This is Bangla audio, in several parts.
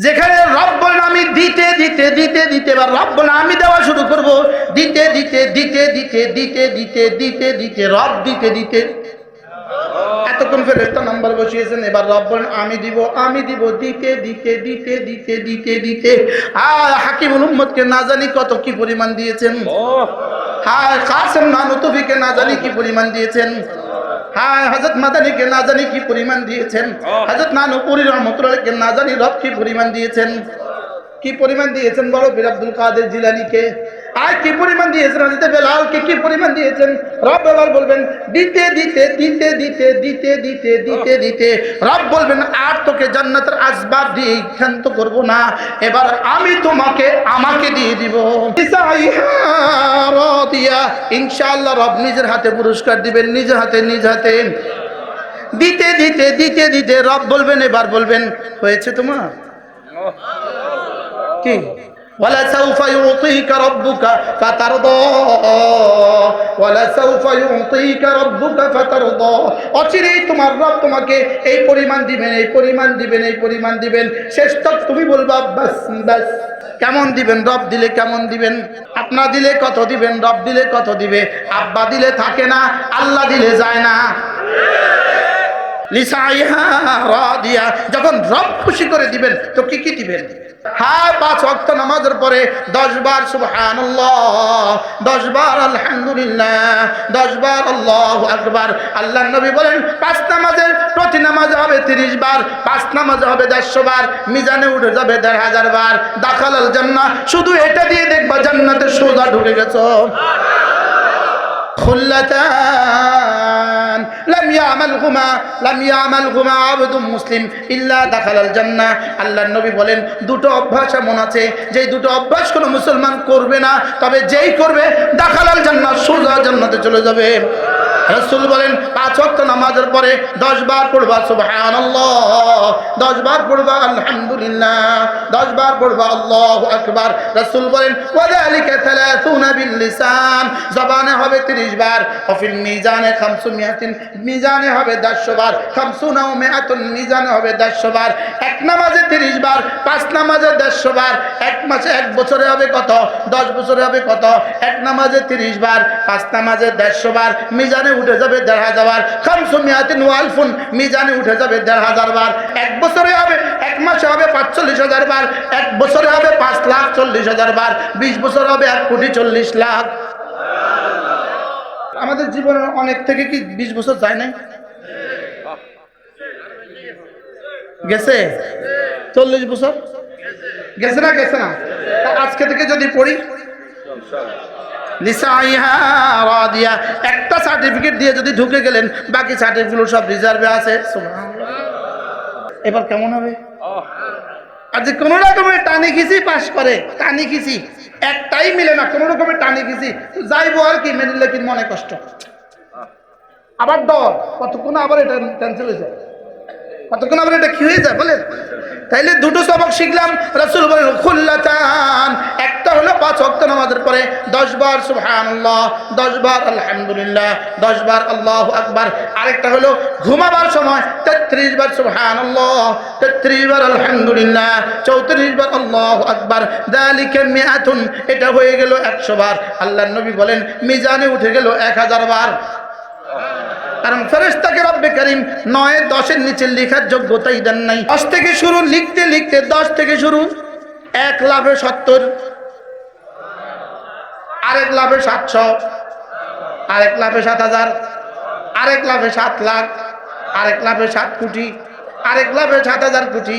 যেখানে রব বলেন আমি দিতে দিতে দিতে দিতে বা রব বলেন আমি দেওয়া শুরু করব দিতে দিতে দিতে দিতে দিতে দিতে দিতে দিতে রব দিতে দিতে এতক্ষণ ফেরেস্তা নাম্বার বসিয়েছেন এবার রব বলেন আমি দিব আমি দিব দিতে দিতে দিতে দিতে দিতে দিতে আর হাকিমুল উম্মদকে না জানি কত কি পরিমাণ দিয়েছেন হ্যাঁ কাসেম নানুতুফিকে না জানি কি পরিমাণ দিয়েছেন হ্যাঁ হজরত মাদানিকে না জানি কি পরিমাণ দিয়েছেন। হজরত নানুপুরি রহমতুল্লাহকে না জানি রব কি পরিমাণ দিয়েছেন। কি পরিমাণ দিয়েছেন বড় বীর আব্দুল কাদের জিলানিকে। আর কি পরিমাণ দিয়েছেন হজরত বেলালকে? কি পরিমাণ দিয়েছেন? রব এবার বলবেন, দিতে দিতে দিতে দিতে দিতে দিতে দিতে দিতে। রব বলবেন, আর তোকে জান্নাতের আসবাব দিয়ে ক্ষান্ত করব না। এবার আমি তোমাকে, আমাকে দিয়ে দিব। ইনশাআল্লাহ রব নিজের হাতে পুরস্কার দিবেন নিজের হাতে, নিজ হাতে। দিতে দিতে দিতে দিতে, রব বলবেন, এবার বলবেন, হয়েছে তোমার? কি ولسوف يعطيك ربك فترضى ولسوف يعطيك ربك فترضى অচিরেই তোমার রব তোমাকে এই পরিমাণ দিবেন এই পরিমাণ দিবেন এই পরিমাণ দিবেন শেষ তক তুমি বলবা বাস বাস কেমন দিবেন রব দিলে কেমন দিবেন আপনা দিলে কত দিবেন রব দিলে কত দিবে আব্বা দিলে থাকে না আল্লাহ দিলে যায় না লিসাইহা রাদিয়া। যখন রব খুশি করে দিবেন, তো কি কি দিবেন? হ্যাঁ পাঁচ ওয়াক্ত নামাজের পরে দশ বার সুবহানাল্লাহ, দশ বার আলহামদুলিল্লাহ, দশ বার আল্লাহ আকবার। আল্লাহ নবী বলেন, পাঁচ নামাজের প্রতি নামাজে হবে তিরিশ বার, পাঁচ নামাজে হবে দেড়শো বার, মিজানে উঠে যাবে দেড় হাজার বার। দাখাল আল জান্নাহ, শুধু এটা দিয়ে দেখবা জান্নাতে সোজা ঢুকে গেছো। খুল্লাতান لم يعملهما لم يعملهما عبد মুসলিম الا دخل الجنه আল্লাহর নবী বলেন, দুটো অভ্যাস এমন আছে যে দুটো অভ্যাস কোনো মুসলমান করবে না, তবে যেই করবে, দাখালাল জান্নাত সোজা জান্নাতে চলে যাবে। রসুল বলেন, পাঁচ ওয়াক্ত নামাজের পরে দশ বার পড়বা, সুবহানাল্লাহ। দশ বার পড়বা, আলহামদুলিল্লাহ। দশ বার পড়বা, আল্লাহু আকবার। রসুল বলেন, ওয়াযালিকা থালাতুনা বিল লিসান জবানে হবে 30 বার। অফিল মিজানে খামসুমিয়াতিন। মিজানে হবে 100 বার। খামসুনা ও মিআতুন মিজানে হবে 100 বার। এক নামাজে 30 বার। পাঁচ নামাজে 150 বার। এক মাসে এক বছরে হবে কত? 10 বছরে হবে কত? এক নামাজে 30 বার। পাঁচ নামাজে 150 বার। মিজানে উঠে যাবে দেড় হাজার বার। খামসুমিয়াতিন ওয়ালফুন মিজানে উঠে যাবে দেড় হাজার বার। এক বছরে হবে, এক মাসে হবে পাঁচচল্লিশ হাজার বার। এক বছরে হবে পাঁচ লাখ চল্লিশ হাজার বার। বিশ বছর হবে এক কোটি চল্লিশ লাখ। আমাদের জীবনে অনেক থেকে কি বিশ বছর যায় নাই? গেছে? চল্লিশ বছর? গেছে না গেছে না? আজকে থেকে যদি পড়ি? রাদিয়া। একটা সার্টিফিকেট দিয়ে যদি ঢুকে গেলেন, বাকি সার্টিফিকেট সব রিজার্ভে আছে। এবার কেমন হবে? আর যে কোনো রকমের টানে খিচি পাস করে টানি খিচি একটাই মিলে না, কোনো রকমের টানি খিচি যাইবো আর কি, মেনে কি মনে কষ্ট। আবার ডর কতক্ষণ আবার এটা ক্যান্সেল হয়ে যায়? কতক্ষণ আবার এটা কি হয়ে যায়? বলেন। তাইলে দুটো সবক শিখলাম রসুল বলেন, খুল্লাতান। একটা হলো পাঁচ অক্ত নামাজের পরে, দশ বার সুবহানাল্লাহ, দশ বার আলহামদুলিল্লাহ, দশ বার আল্লাহ আকবার। আরেকটা হলো ঘুমাবার সময়, তেত্রিশ বার সুবহানাল্লাহ, তেত্রিশ বার আলহামদুলিল্লাহ, চৌত্রিশ বার আল্লাহ আকবার। দালিকে মেয়াতুন, এটা হয়ে গেল একশো বার। আল্লাহ নবী বলেন, মিজানে উঠে গেল এক হাজার বার। কারণ ফেরেস্তাকে রব্বে করিম নয়, দশের নিচে লেখার যোগ্যতাই দেন নাই। দশ থেকে শুরু, লিখতে লিখতে দশ থেকে শুরু, এক লাভে সত্তর, আরেক লাভে সাতশো, আরেক লাভে সাত হাজার, আরেক লাভে সাত লাখ, আরেক লাভে সাত কোটি, আরেক লাভে সাত হাজার কোটি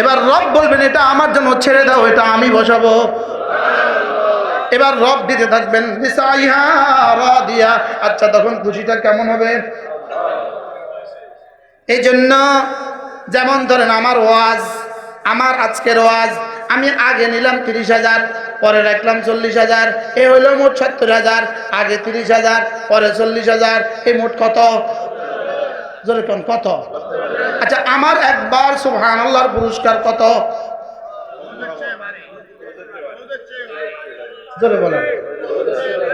এবার রব বলবেন, এটা আমার জন্য ছেড়ে দাও, এটা আমি বসাবো। এবার রব দিতে থাকবেন রাদিয়া। আচ্ছা তখন খুশিটা কেমন হবে? এই জন্য যেমন ধরেন আমার ওয়াজ, আমার আজকের ওয়াজ, আমি আগে নিলাম তিরিশ হাজার, পরে রাখলাম চল্লিশ হাজার, এ হইল মোট সত্তর হাজার, আগে তিরিশ হাজার, পরে চল্লিশ হাজার এই মোট কত? জোরে কোন, কত? আচ্ছা আমার একবার সুবহান আল্লাহর পুরস্কার কত? জোরে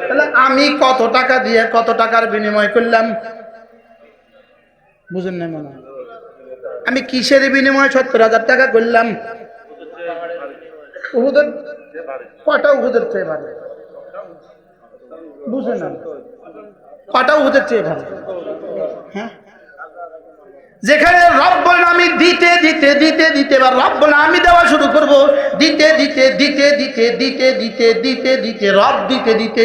তাহলে আমি কত টাকা দিয়ে কত টাকার বিনিময় করলাম? বুঝেন না মনে? আমি কিসের বিনিময়ে সত্তর হাজার টাকা করলাম? উহুদের কটা উহুদের চেয়ে ভালো? বুঝে না কটা উহুদের চেয়ে ভালো? হ্যাঁ? যেখানে রব বলেন আমি দিতে দিতে দিতে দিতে বা রব বলেন আমি দেওয়া শুরু করব দিতে দিতে দিতে দিতে দিতে দিতে দিতে দিতে রব দিতে দিতে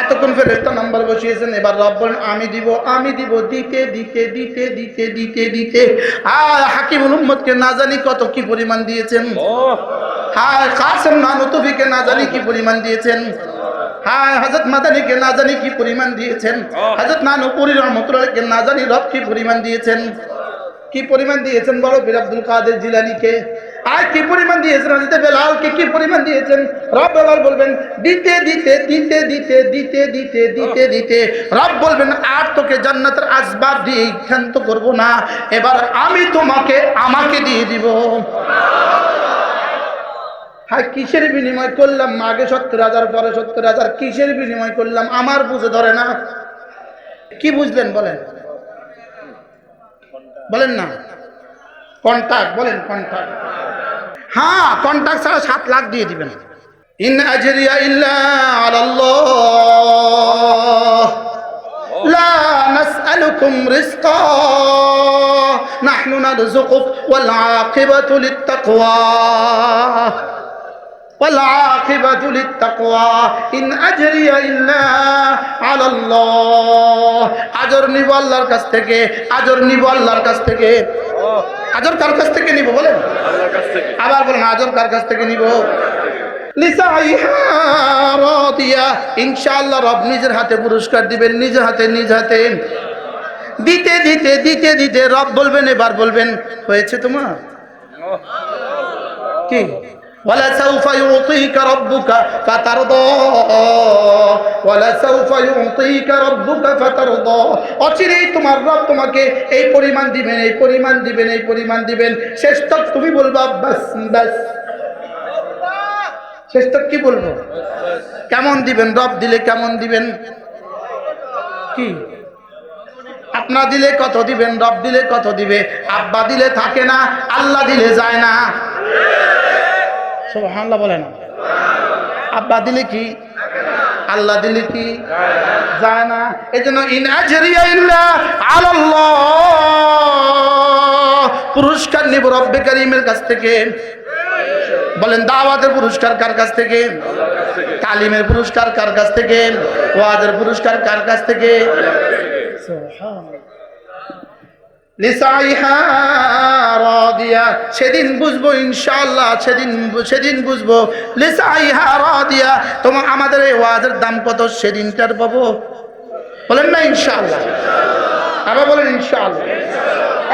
এতক্ষণ ফেরেস্তা নাম্বার বসিয়েছেন এবার রব বলেন আমি দিব আমি দিব দিতে দিতে দিতে দিতে দিতে দিতে আর হাকিমুল উম্মদকে না জানি কত কি পরিমাণ দিয়েছেন হ্যাঁ কাসেম নানুতুফিকে না জানি কি পরিমাণ দিয়েছেন হ্যাঁ হজরত মাদানিকে না জানি কি পরিমাণ দিয়েছেন। হজরত নানুপুরি রহমতুল্লাহকে না জানি রব কি পরিমাণ দিয়েছেন। কি পরিমাণ দিয়েছেন বড় বীর আব্দুল কাদের জিলানিকে। আর কি পরিমাণ দিয়েছেন হজরত বেলালকে কি পরিমাণ দিয়েছেন? রব এবার বলবেন দিতে দিতে দিতে দিতে দিতে দিতে দিতে দিতে। রব বলবেন আর তোকে জান্নাতের আসবাব দিয়ে ক্ষান্ত করব না। এবার আমি তোমাকে আমাকে দিয়ে দিব। হ্যাঁ কিসের বিনিময় করলাম? মাগে সত্তর হাজার, পরে সত্তর হাজার, কিসের বিনিময় করলাম? আমার বুঝে ধরে না। কি বুঝলেন বলেন? বলেন না। কন্টাক্ট বলেন কন্ট্রাক্ট হ্যাঁ কন্টাক্ট ছাড়া সাত লাখ দিয়ে দিবেন। ইন আজরিয়া ইল্লা আলাল্লাহ। লা নাসআলুকুম রিজকা। ওয়াল আকিবাতু লিত্তাকওয়া। والعاقبة للتقوى إن أجري إلا على الله আজর নিব আল্লাহর কাছ থেকে আজর নিব আল্লাহর কাছ থেকে আজর কার কাছ থেকে নিব বলেন আবার বলেন আজর কার কাছ থেকে নিব লিসাইহা রাদিয়া ইনশাআল্লাহ রব নিজের হাতে পুরস্কার দিবেন নিজের হাতে নিজ হাতে দিতে দিতে দিতে দিতে রব বলবেন এবার বলবেন হয়েছে তোমার কি ولسوف يعطيك ربك فترضى ولسوف يعطيك ربك فترضى অচিরেই তোমার রব তোমাকে এই পরিমাণ দিবেন এই পরিমাণ দিবেন এই পরিমাণ দিবেন শেষ তক তুমি বলবা বাস বাস শেষ তক কি বলবো কেমন দিবেন রব দিলে কেমন দিবেন কি আপনা দিলে কত দিবেন রব দিলে কত দিবে আব্বা দিলে থাকে না আল্লাহ দিলে যায় না সুবহানাল্লাহ বলে না। আব্বা দিলে কি? আল্লাহ দিলে কি? যায় না। এই জন্য পুরস্কার নিব রব্বে করিমের কাছ থেকে। বলেন, দাওয়াতের পুরস্কার কার কাছ থেকে? তালিমের পুরস্কার কার কাছ থেকে? ওয়াজের পুরস্কার কার কাছ থেকে? সেদিন বুঝব ইনশাআল্লাহ, সেদিন সেদিন বুঝব। লিসাইহা রাদিয়া তোমার আমাদের এই ওয়াজের দাম কত? সেদিনটার পাবো। বলেন না ইনশাআল্লাহ। আবার বলেন ইনশাআল্লাহ।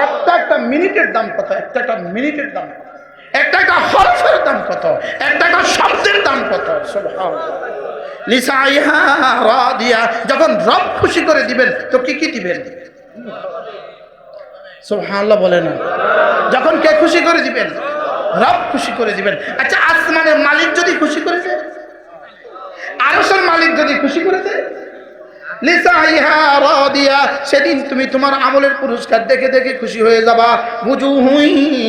একটা একটা মিনিটের দাম কত? একটা একটা মিনিটের দাম কত? একটা একটা হরফের দাম কত? একটা একটা শব্দের দাম কত? লিসাইহা রাদিয়া, যখন রব খুশি করে দিবেন, তো কি কি দিবেন? সুবহানাল্লাহ বলে না। যখন কে খুশি করে দিবেন? রব খুশি করে দিবেন। আচ্ছা আসমানের মালিক যদি খুশি করে দেয়? আরশের মালিক যদি খুশি করে দেয়? সেদিন তুমি তোমার আমলের পুরস্কার দেখে দেখে খুশি হয়ে যাবা।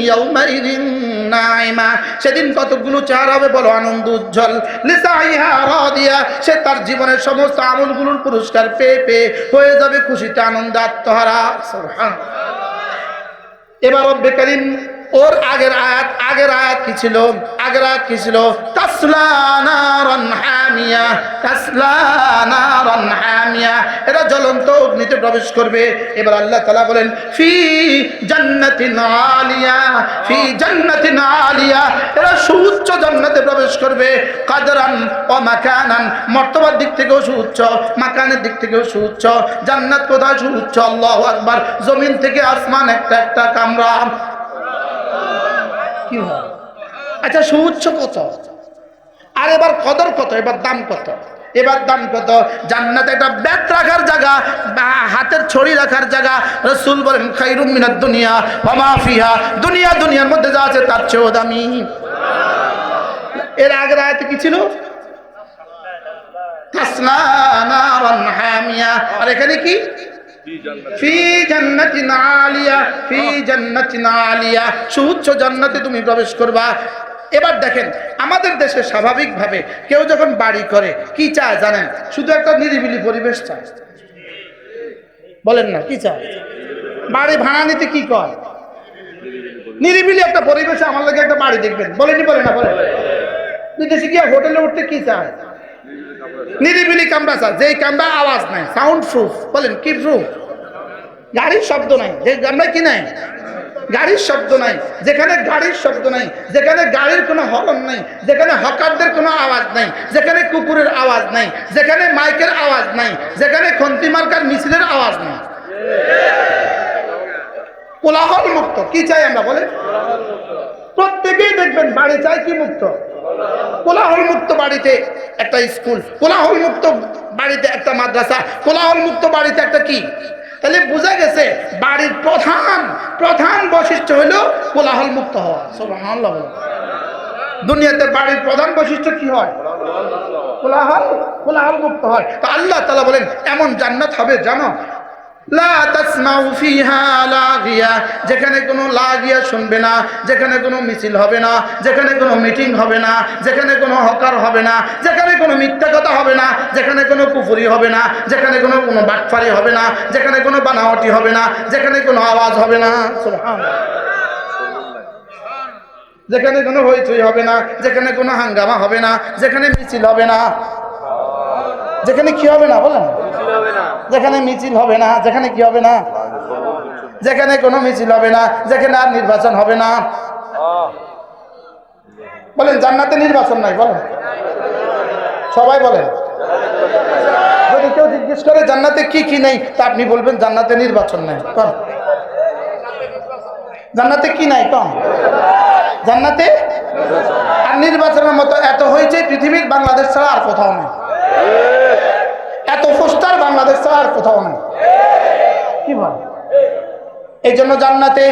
ইয়াউমাইদিন নাইমা, সেদিন কতগুলো চেহারা হবে বলো, আনন্দ উজ্জ্বল। রাদিয়া, সে তার জীবনের সমস্ত আমলগুলোর পুরস্কার পেয়ে পেয়ে হয়ে যাবে খুশিতে আনন্দ আত্মহারা। এবার রব্বে করিম ওর আগের আয়াত আগের আয়াত কি ছিল? আগের আয়াত কি ছিল? প্রবেশ করবে। এবার আল্লাহ বলেন, ফি ফি এরা প্রবেশ করবে। কাদরান ও মাকানান, মর্তবার দিক থেকেও সুউচ্চ, মাকানের দিক থেকেও সুউচ্চ। জান্নাত কোথায় সুউচ্চ? আল্লাহু আকবার। জমিন থেকে আসমান একটা একটা কামরা। কি হয়? আচ্ছা সুউচ্চ কত? আর এবার কদর কত? এবার দাম কত? এবার দাম কত? জান্নাতে একটা ব্যাট রাখার জায়গা হাতের ছড়ি রাখার জায়গা। রসুল বলেন, খাইরুম মিনাত দুনিয়া ফিহা। দুনিয়া, দুনিয়ার মধ্যে যা আছে তার চেয়েও দামি। এর আগের আয়াতে কি ছিল? আর এখানে কি? সুউচ্চ জান্নাতে তুমি প্রবেশ করবা। এবার দেখেন আমাদের দেশে স্বাভাবিকভাবে কেউ যখন বাড়ি করে কি চায় জানেন? শুধু একটা নিরিবিলি পরিবেশ চায়। বলেন না কি চায়? বাড়ি ভাড়া নিতে কি কয়? নিরিবিলি একটা পরিবেশে আমার লাগে একটা বাড়ি দেখবেন। বলেনি বলে না বলে। বিদেশে গিয়ে হোটেলে উঠতে কি চায়? নিরিবিলি কামরা চায় যেই কামরা আওয়াজ নাই সাউন্ড প্রুফ বলেন, কি প্রুফ গাড়ির শব্দ নাই, যে কামরা কি নাই? গাড়ির শব্দ নাই, যেখানে গাড়ির শব্দ নাই, যেখানে গাড়ির কোনো হরন নাই, যেখানে হকারদের কোনো আওয়াজ নাই, যেখানে কুকুরের আওয়াজ নাই, যেখানে মাইকের আওয়াজ নাই, যেখানে খন্তি মার্কার মিছিলের আওয়াজ নাই। কোলাহল মুক্ত কি চাই আমরা বলে প্রত্যেকেই দেখবেন, বাড়ি চাই কি মুক্ত? কোলাহল মুক্ত বাড়িতে একটা স্কুল কোলাহল মুক্ত বাড়িতে একটা মাদ্রাসা কোলাহল মুক্ত বাড়িতে একটা কি? তাহলে বোঝা গেছে বাড়ির প্রধান প্রধান বৈশিষ্ট্য হলো কোলাহল মুক্ত হওয়া বলো। দুনিয়াতে বাড়ির প্রধান বৈশিষ্ট্য কি হয়? কোলাহল কোলাহল মুক্ত হয়। তো আল্লাহ তালা বলেন, এমন জান্নাত হবে জানো যেখানে কোনো লাগিয়া শুনবে না যেখানে কোনো মিছিল হবে না যেখানে কোনো মিটিং হবে না যেখানে কোনো হকার হবে না যেখানে কোনো মিথ্যা কথা হবে না যেখানে কোনো কুফুরি হবে না যেখানে কোনো কোনো বাটফারি হবে না যেখানে কোনো বানাওয়াটি হবে না যেখানে কোনো আওয়াজ হবে না যেখানে কোনো হইচই হবে না যেখানে কোনো হাঙ্গামা হবে না যেখানে মিছিল হবে না যেখানে কি হবে না বলেন। যেখানে মিছিল হবে না যেখানে কি হবে না? যেখানে কোনো মিছিল হবে না যেখানে আর নির্বাচন হবে না। বলেন জান্নাতে নির্বাচন নাই বলেন। সবাই বলেন। যদি কেউ জিজ্ঞেস করে জান্নাতে কি কি নেই? তা আপনি বলবেন জান্নাতে নির্বাচন নাই। কন। জান্নাতে কি নাই? কম জান্নাতে আর নির্বাচনের মতো এত হয়েছে পৃথিবীর বাংলাদেশ ছাড়া আর কোথাও নেই। পোস্টার বাংলাদেশ আর কোথাও নেই। কি বল? এই জন্য জান্নাতে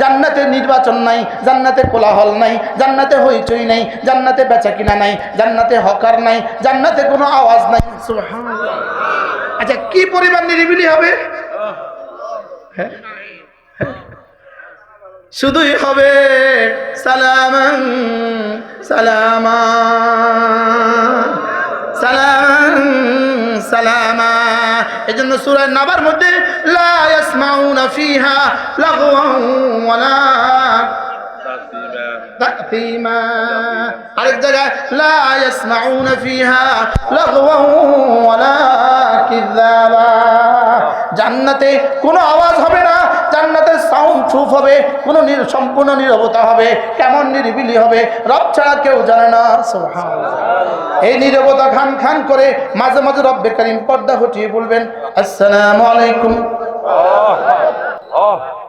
জান্নাতে নির্বাচন নাই, জান্নাতে কোলাহল নাই, জান্নাতে হইচই নাই, জান্নাতে বেচাকিনা নাই, জান্নাতে হকার নাই, জান্নাতে কোনো আওয়াজ নাই। আচ্ছা কি পরিমাণ নিরিবিলি হবে? হ্যাঁ? শুধুই হবে সালামান, সালামা। সালাম, সালামা। এই জন্য সুরায় নাবার মধ্যে লা ইয়াসমাউনা জান্নাতে কোনো আওয়াজ হবে না, জান্নাতে সাউন্ড প্রুফ হবে, কোনো সম্পূর্ণ নীরবতা হবে, কেমন নিরিবিলি হবে, রব ছাড়া কেউ জানে না এই নীরবতা খান খান করে মাঝে মাঝে রব্বে কারিম পর্দা হটিয়ে বলবেন, আসসালামু আলাইকুম।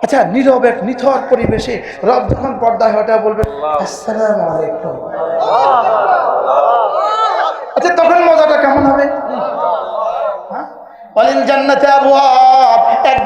আচ্ছা নীরব এক নিথর পরিবেশে রব যখন পর্দা হটা বলবেন, আসসালামু আলাইকুম। আচ্ছা তখন মজাটা কেমন হবে? হ্যাঁ? জান্নাতে এক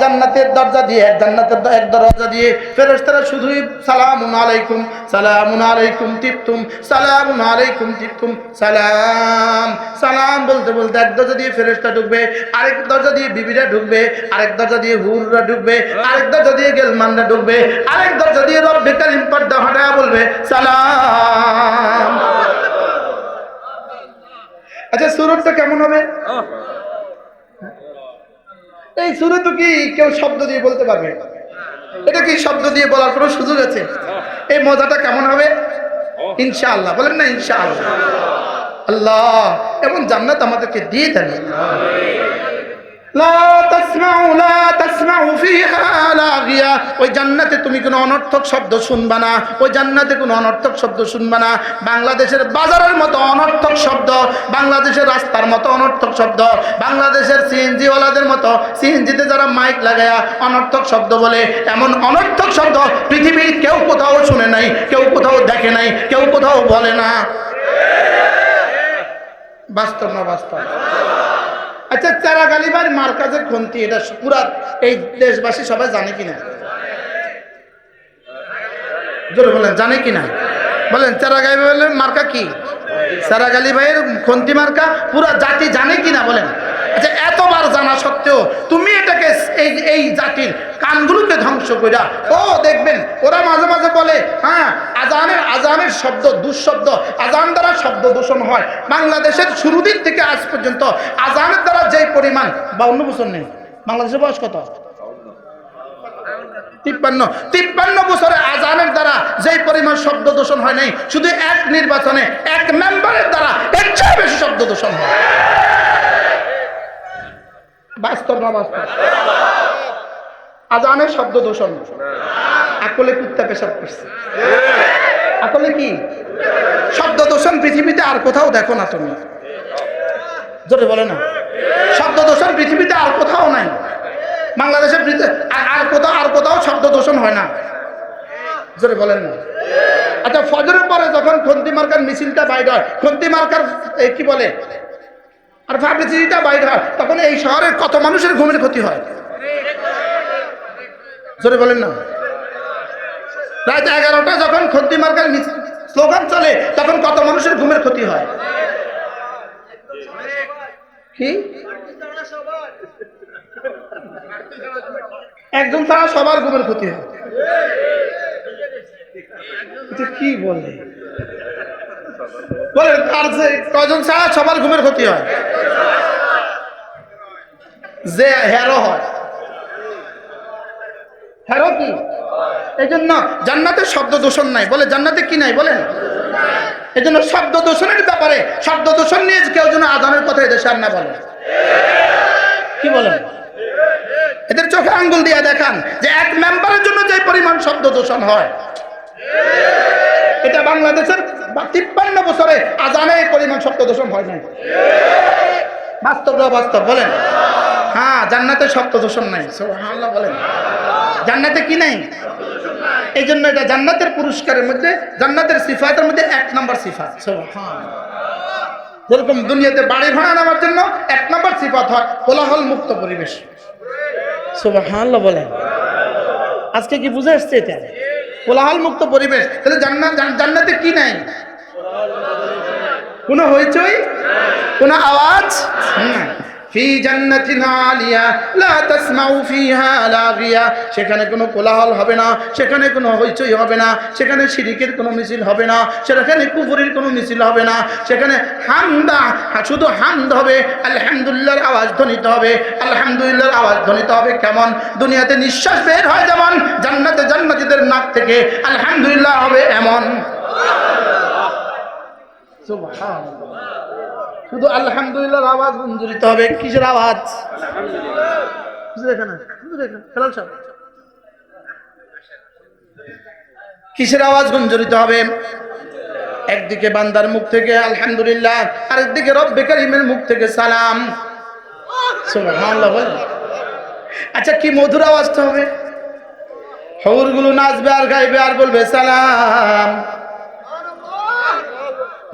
জান্নাতের দরজা দিয়ে, এক জান্নাতের এক দরজা দিয়ে ফেরেশতারা শুধুই সালামুন আলাইকুম সালামুন আলাইকুম তিপ্তুম, সালামুন আলাইকুম তিপ্তুম, সালাম। সালাম বলতে বলতে এক দরজা দিয়ে ফেরেশতা ঢুকবে, আরেক দরজা দিয়ে বিবিরা ঢুকবে, আরেক দরজা দিয়ে হুররা ঢুকবে, আরেক দরজা দিয়ে গেলমানরা ঢুকবে, আরেক দরজা দিয়ে রব্বে কারিম পর্দা হটা বলবে, সালাম। আচ্ছা সুরতটা কেমন হবে? এই সুরে তো কি কেউ শব্দ দিয়ে বলতে পারবে? এটা কি শব্দ দিয়ে বলার কোনো সুযোগ আছে? এই মজাটা কেমন হবে? ইনশাআল্লাহ। বলেন না, ইনশাআল্লাহ। আল্লাহ, এমন জান্নাত আমাদেরকে দিয়ে দেন। লা তাসমাউ লা তাসমাউ ফিহা। দিয়া, ওই জান্নাতে তুমি কোনো অনর্থক শব্দ শুনবা না, ওই জান্নাতে কোনো অনর্থক শব্দ শুনবা না। বাংলাদেশের বাজারের মতো অনর্থক শব্দ, বাংলাদেশের রাস্তার মতো অনর্থক শব্দ, বাংলাদেশের সিএনজিওয়ালাদের মতো সিএনজিতে যারা মাইক লাগায়া অনর্থক শব্দ বলে, এমন অনর্থক শব্দ পৃথিবীর কেউ কোথাও শুনে নাই, কেউ কোথাও দেখে নাই, কেউ কোথাও বলে না। বাস্তব না বাস্তব? আচ্ছা চারা গালিবার মার্কাজের খন্তি, এটা পুরা এই দেশবাসী সবাই জানে কিনা? জোরে বলেন, জানে কিনা? বলেন, চারা গালিবার মার্কা কি? চারা গালিবাইয়ের খন্তি মার্কা পুরা জাতি জানে কিনা বলেন? আচ্ছা এতবার জানা সত্ত্বেও তুমি এটাকে এই এই জাতির কানগুলোকে ধ্বংস কইরা, ও দেখবেন, ওরা মাঝে মাঝে বলে হ্যাঁ আজানের আজানের শব্দ দুঃশব্দ, আজান দ্বারা শব্দ দূষণ হয়। বাংলাদেশের শুরু দিক থেকে আজ পর্যন্ত আজানের দ্বারা যে পরিমাণ, বাউন্ন বছর নেই, বাংলাদেশের বয়স কত? তিপ্পান্ন তিপ্পান্ন বছরে আজানের দ্বারা যেই পরিমাণ শব্দ দূষণ হয় নাই, শুধু এক নির্বাচনে এক মেম্বারের দ্বারা এর চেয়ে বেশি শব্দ দূষণ হয়। বাস্তব না বাস্তব? আজানের শব্দ দূষণ। আকলে কুত্তা পেশাব করছে। আকলে কি? শব্দ দূষণ পৃথিবীতে আর কোথাও দেখো না তুমি। জোরে বলে না। শব্দ দূষণ পৃথিবীতে আর কোথাও নাই। বাংলাদেশের আর- কোথাও আর কোথাও শব্দ দূষণ হয় না। জোরে বলেন না। আচ্ছা ফজরের পরে যখন খন্তি মার্কার মিছিলটা বাইর হয়, খন্তি মার্কার কি বলে? আর পাবলিসিটিটা বাইর হয়, তখন এই শহরের কত মানুষের ঘুমের ক্ষতি হয়? জোরে বলেন না। রাত এগারোটা যখন খন্তি মার্কার স্লোগান চলে, তখন কত মানুষের ঘুমের ক্ষতি হয়? কি? একজন ছাড়া সবার ঘুমের ক্ষতি হয়। কি বলে? বলে যে কজন ছাড়া সবার ঘুমের ক্ষতি হয়? যে হয়। কি? এই জন্য জান্নাতে শব্দ দূষণ নাই। বলে, জান্নাতে কি নাই বলেন? এই জন্য শব্দ দূষণের ব্যাপারে, শব্দ দূষণ নিয়ে কেউ যেন আদানের কথা এদেশে আর না বলে। কি বলেন? এদের চোখে আঙ্গুল দিয়ে দেখান যে এক মেম্বারের জন্য যে পরিমাণ শব্দ দূষণ হয়। এটা বাংলাদেশের তিপ্পান্ন বছরে আজানে পরিমাণ শব্দ দূষণ হয় নাই। বাস্তব বাস্তব, বলেন। হ্যাঁ জান্নাতে শব্দ দূষণ নাই, সুবহানাল্লাহ, বলেন। জান্নাতে কি নাই? এই জন্য এটা জান্নাতের পুরস্কারের মধ্যে, জান্নাতের সিফাতের মধ্যে এক নম্বর সিফাত যেরকম দুনিয়াতে বাড়ি ভাড়া নেওয়ার জন্য এক নম্বর সিফাত হয় কোলাহল মুক্ত পরিবেশ। সুবহানাল্লাহ বলেন। আজকে কি বুঝে আসছে এটা? কোলাহল মুক্ত পরিবেশ। তাহলে জান্নাত জান- জান্নাতে কি নাই? কোনো হইচই? কোনো আওয়াজ? হুম। ফি জান্নাতিন আলিয়া, লা তাসমাউ ফিহা লাগিয়া সেখানে কোনো কোলাহল হবে না, সেখানে কোনো হইচই হবে না, সেখানে শিরিকের কোনো মিছিল হবে না, সেখানে কুফুরির কোনো মিছিল হবে না, সেখানে হামদা, শুধু হামদ হবে, আলহামদুলিল্লাহর আওয়াজ ধ্বনিত হবে, আলহামদুলিল্লাহর আওয়াজ ধ্বনিত হবে কেমন? দুনিয়াতে নিঃশ্বাস বের হয় যেমন, জান্নাতে জান্নাতীদের নাক থেকে আলহামদুলিল্লাহ হবে এমন। সুবহানাল্লাহ। শুধু আলহামদুলিল্লাহ আওয়াজ গুঞ্জরিত হবে। কিসের আওয়াজ। কিসের আওয়াজ গুঞ্জরিত হবে? একদিকে বান্দার মুখ থেকে আলহামদুলিল্লাহ, আরেকদিকে রব্বে করিমের মুখ থেকে সালাম। আচ্ছা কি মধুর আওয়াজটা হবে। হৌরগুলো নাচবে আর গাইবে আর বলবে সালাম।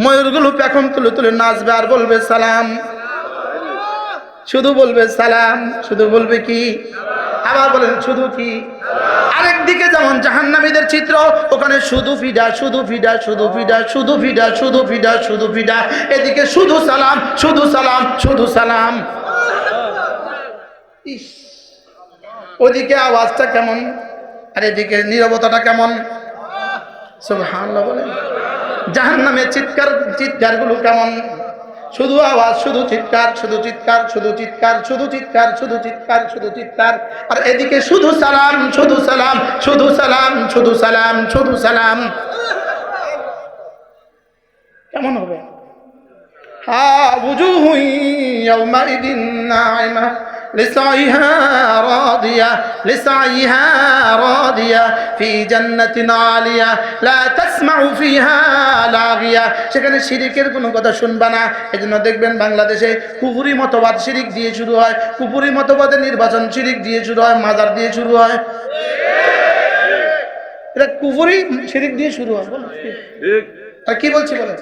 ময়ূরগুলো পেখম তুলে তুলে নাচবে আর বলবে সালাম। শুধু বলবে সালাম, শুধু বলবে কি? আবার বলেন, শুধু কি? আরেক দিকে যেমন জাহান্নামীদের চিত্র, ওখানে শুধু ফিডা শুধু ফিডা শুধু ফিডা শুধু ফিডা শুধু ফিডা শুধু ফিডা। এদিকে শুধু সালাম শুধু সালাম শুধু সালাম। ওদিকে আওয়াজটা কেমন? আর এদিকে নীরবতাটা কেমন? সুবহানাল্লাহ বলেন। জাহান নামে চিৎকার চিৎকারগুলো কেমন? শুধু আওয়াজ, শুধু চিৎকার শুধু চিৎকার শুধু চিৎকার শুধু চিৎকার শুধু চিৎকার শুধু চিৎকার। আর এদিকে শুধু সালাম শুধু সালাম শুধু সালাম শুধু সালাম শুধু সালাম। কেমন হবে? হা ইয়াউমাইদিন নাইমা لسعيها راضية لسعيها راضية في جنة عالية لا تسمع فيها لاغية সেখানে শিরিকের কোনো কথা শুনবা না এজন্য দেখবেন বাংলাদেশে কুপুরি মতবাদ শিরিক দিয়ে শুরু হয় কুপুরি মতবাদের নির্বাচন শিরিক দিয়ে শুরু হয় মাজার দিয়ে শুরু হয় এটা কুপুরি শিরিক দিয়ে শুরু হয় বলো কি? আর কি বলছি বলে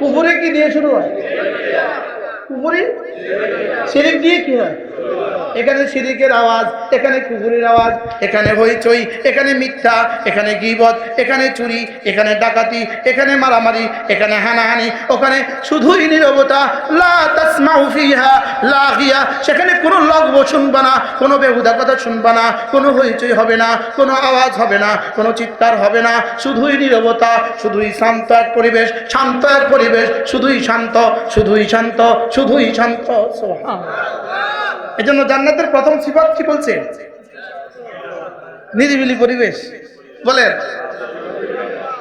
কুপুরি কি দিয়ে শুরু হয় কুপুরি শিরিক দিয়ে কি হয়? এখানে সিরিকের আওয়াজ, এখানে কুকুরের আওয়াজ, এখানে হইচই, এখানে মিথ্যা, এখানে গিবত, এখানে চুরি, এখানে ডাকাতি, এখানে মারামারি, এখানে হানাহানি, ওখানে শুধুই নীরবতা, লা তাসমাউ ফিহা লাগিয়া সেখানে কোনো লগব শুনবা না, কোনো বেহুদা কথা শুনবা না, কোনো হইচই হবে না, কোনো আওয়াজ হবে না, কোনো চিৎকার হবে না, শুধুই নীরবতা, শুধুই শান্ত এক পরিবেশ, শান্ত এক পরিবেশ, শুধুই শান্ত শুধুই শান্ত শুধুই শান্ত এই জন্য জান্নাতের প্রথম সিফাত কি বলছে? নিরিবিলি পরিবেশ। বলেন।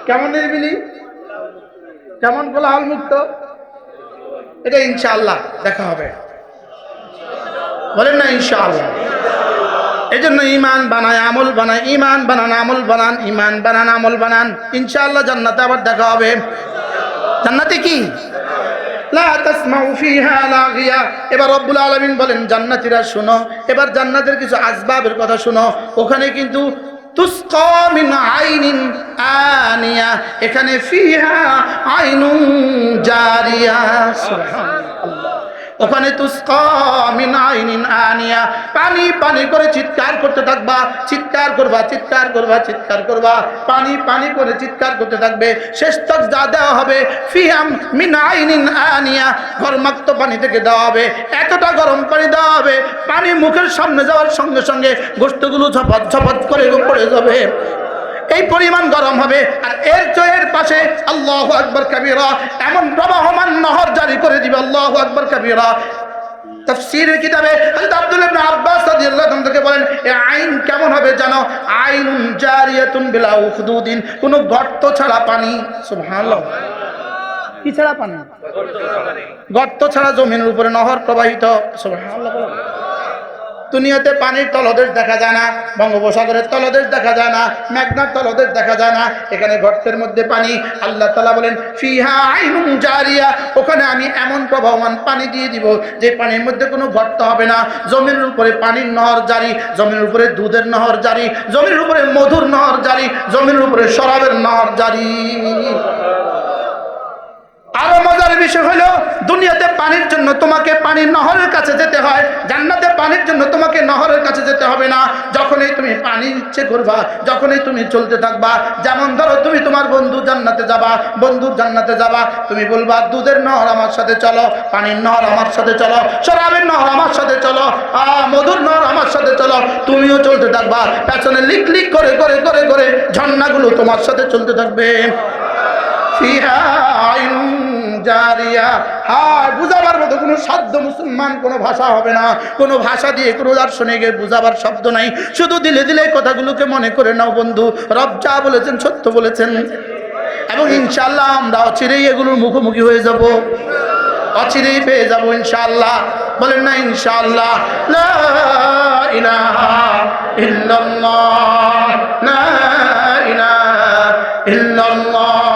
কেমন নিরিবিলি? কেমন কোলাহল মুক্ত? এটা ইনশাআল্লাহ দেখা হবে। বলেন না ইনশাআল্লাহ। এই জন্য ইমান বানায়, আমল বানায় ইমান বানান, আমল বানান ইমান বানান, আমল বানান। ইনশাআল্লাহ জান্নাতে আবার দেখা হবে। জান্নাতে কি লা তাসমাউ ফিহা লাগিয়া এবার রব্বুল আলামিন বলেন, জান্নাতীরা শুনো। এবার জান্নাতের কিছু আসবাবের কথা শুনো। ওখানে কিন্তু এখানে ফিহা আইনু জারিয়া। ওখানে আনিয়া। পানি পানি করে চিৎকার করতে থাকবা, চিৎকার করবা চিৎকার করবা চিৎকার করবা। পানি পানি করে চিৎকার করতে থাকবে। শেষ তক যা দেওয়া হবে ফিয়াম মিন আইনিন আনিয়া। গরমাক্ত পানি থেকে দেওয়া হবে, এতটা গরম পানি দেওয়া হবে। পানি মুখের সামনে যাওয়ার সঙ্গে সঙ্গে গোষ্ঠগুলো ঝপত ঝপত করে পড়ে যাবে। এই পরিমাণ গরম হবে, আর এর জয়ের পাশে আল্লাহ আকবর কাবিরা এমন প্রবাহমান নহর জারি করে দিবে, আল্লাহ আকবর কাবিরা। বলেন আইন কেমন হবে জানো? কোনো গর্ত ছাড়া পানি। পানি? গর্ত ছাড়া জমিনের উপরে নহর প্রবাহিত। দুনিয়াতে পানির তলদেশ দেখা যায় না, বঙ্গোপসাগরের তলদেশ দেখা যায় না, মেঘনার তলদেশ দেখা যায় না। এখানে গর্তের মধ্যে পানি, আল্লাহ তালা বলেন, ফিহা আইনুন জারিয়া, ওখানে আমি এমন প্রবাহমান পানি দিয়ে দিব যে পানির মধ্যে কোনো গর্ত হবে না। জমিনের উপরে পানির নহর জারি জমিনের উপরে দুধের নহর জারি জমিনের উপরে মধুর নহর জারি জমিনের উপরে শরাবের নহর জারি। আরও মজার বিষয় হলো, দুনিয়াতে পানির জন্য তোমাকে পানির নহরের কাছে যেতে হয়, জান্নাতে পানির জন্য তোমাকে নহরের কাছে যেতে হবে না। যখনই তুমি পানি ইচ্ছে করবা যখনই তুমি চলতে থাকবা, যেমন ধরো তুমি তোমার বন্ধু জান্নাতে যাবা, বন্ধুর জান্নাতে যাবা, তুমি বলবা, দুধের নহর আমার সাথে চলো, পানির নহর আমার সাথে চলো, শরাবের নহর আমার সাথে চলো আহ মধুর নহর আমার সাথে চলো। তুমিও চলতে থাকবা, পেছনে লিক লিক করে করে করে করে ঝর্ণাগুলো তোমার সাথে চলতে থাকবে। ফিহা আইনুন জারিয়া। হায়, বুঝাবার মতো কোনো শব্দ মুসলমান কোনো ভাষা হবে না। কোনো ভাষা দিয়ে কোনো গিয়ে বুঝাবার শব্দ নাই। শুধু দিলে দিলে কথাগুলোকে মনে করে নাও বন্ধু। রব যা বলেছেন সত্য বলেছেন। এবং ইনশাল্লাহ আমরা অচিরেই এগুলোর মুখোমুখি হয়ে যাব। অচিরেই পেয়ে যাব ইনশাল্লাহ বলেন না ইনশাল্লাহ লা ইলাহা ইল্লাল্লাহ। লা ইলাহা ইল্লাল্লাহ।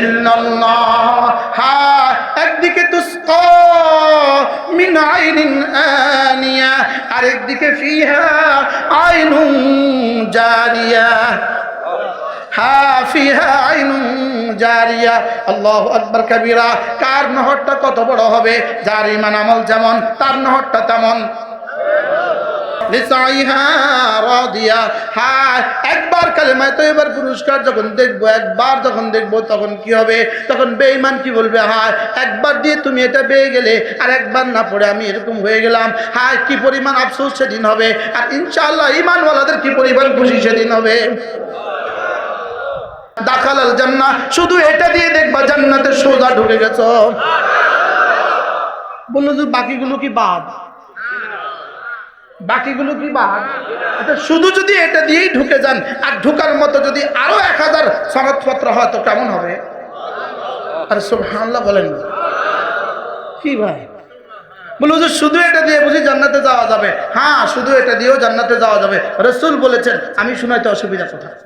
ইল্লাল্লাহ হ্যাঁ একদিকে তুস্কা, মিন আইনিন আনিয়া, আরেকদিকে ফিহা আইনুন জারিয়া। আল্লাহু আকবার কবিরা, কার নহরটা কত বড় হবে? যার ইমান আমল যেমন, তার নহরটা তেমন। লিসাইহা রাদিয়া। হ্যাঁ একবার কালেমায় তো এবার পুরস্কার যখন দেখব, একবার যখন দেখব, তখন কি হবে? তখন বেঈমান কি বলবে? হায়, একবার দিয়ে তুমি এটা পেয়ে গেলে আর একবার না পড়ে আমি এরকম হয়ে গেলাম। হায়, কি পরিমাণ আফসোস সেদিন হবে। আর ইনশাআল্লাহ ইমানওয়ালাদের কি পরিমাণ খুশি সেদিন হবে? দাখাল আল জান্নাহ, শুধু এটা দিয়ে দেখবা জান্নাতে সোজা ঢুকে গেছো। বলল বাকিগুলো কি বাদ? বাকিগুলো কি বাদ আচ্ছা শুধু যদি এটা দিয়েই ঢুকে যান, আর ঢুকার মতো যদি আরও এক হাজার সনদপত্র হয়, তো কেমন হবে? আর সুবহানাল্লাহ বলেন কি ভাই? বলে হুজুর, শুধু এটা দিয়ে বুঝি জান্নাতে যাওয়া যাবে? হ্যাঁ শুধু এটা দিয়েও জান্নাতে যাওয়া যাবে। রসুল বলেছেন, আমি শুনাইতে অসুবিধা কোথায়?